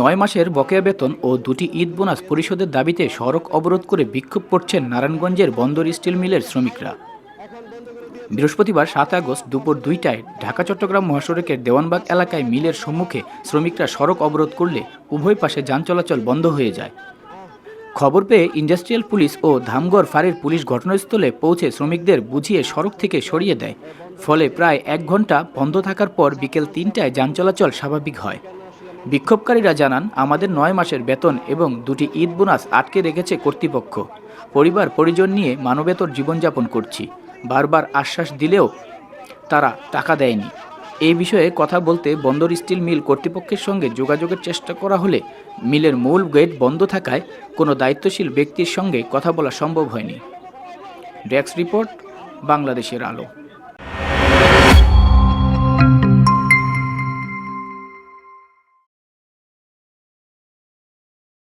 নয় মাসের বকেয়া বেতন ও দুটি ঈদ বোনাস পরিশোধের দাবিতে সড়ক অবরোধ করে বিক্ষোভ করছেন নারায়ণগঞ্জের বন্দর স্টিল মিলের শ্রমিকরা। বৃহস্পতিবার সাত আগস্ট দুপুর দুইটায় ঢাকা, চট্টগ্রাম মহাসড়কের দেওয়ানবাগ এলাকায় মিলের সম্মুখে শ্রমিকরা সড়ক অবরোধ করলে উভয় পাশে যান চলাচল বন্ধ হয়ে যায়। খবর পেয়ে ইন্ডাস্ট্রিয়াল পুলিশ ও ধামগড় ফাঁড়ির পুলিশ ঘটনাস্থলে পৌঁছে শ্রমিকদের বুঝিয়ে সড়ক থেকে সরিয়ে দেয়। ফলে প্রায় এক ঘণ্টা বন্ধ থাকার পর বিকেল তিনটায় যান চলাচল স্বাভাবিক হয়। বিক্ষোভকারীরা জানান, আমাদের নয় মাসের বেতন এবং দুটি ঈদ বোনাস আটকে রেখেছে কর্তৃপক্ষ। পরিবার, পরিজন নিয়ে মানবেতর জীবনযাপন করছি। বারবার আশ্বাস দিলেও তারা টাকা দেয়নি। এই বিষয়ে কথা বলতে বন্দর স্টিল মিল কর্তৃপক্ষের সঙ্গে যোগাযোগের চেষ্টা করা হলে মিলের মূল গেট বন্ধ থাকায় কোনো দায়িত্বশীল ব্যক্তির সঙ্গে কথা বলা সম্ভব হয়নি। ডেস্ক রিপোর্ট, বাংলাদেশের আলো।